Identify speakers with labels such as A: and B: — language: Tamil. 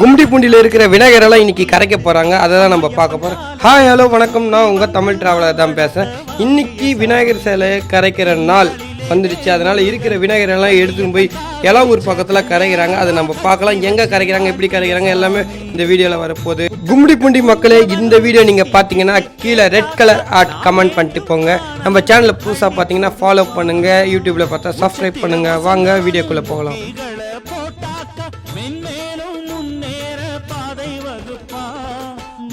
A: கும்டி பூண்டியில் இருக்கிற விநாயகரெல்லாம் இன்னைக்கு கரைக்க போகிறாங்க அதை தான் நம்ம பார்க்க போகிறோம் ஹாய் ஹலோ வணக்கம். நான் உங்கள் தமிழ் டிராவலர் தான் பேசுகிறேன் இன்னைக்கு விநாயகர் சிலையை கரைக்கிற நாள் வந்துடுச்சு. அதனால் இருக்கிற விநாயகரெல்லாம் எடுத்துன்னு போய் எலாவூர் பக்கத்தில் கரைக்கிறாங்க. அதை நம்ம பார்க்கலாம். எங்கே கரைக்கிறாங்க? எப்படி கரைக்கிறாங்க? எல்லாமே இந்த வீடியோவில் வரப்போகுது. கும்டி பூண்டி மக்களே இந்த வீடியோ நீங்கள் பார்த்தீங்கன்னா கீழே ரெட் கலர் ஆர்ட் கமெண்ட் பண்ணிட்டு போங்க. நம்ம சேனலில் புதுசாக பார்த்தீங்கன்னா ஃபாலோ பண்ணுங்கள் யூடியூப்பில் பார்த்தா சப்ஸ்கிரைப் பண்ணுங்கள் வாங்க வீடியோக்குள்ளே போகலாம்.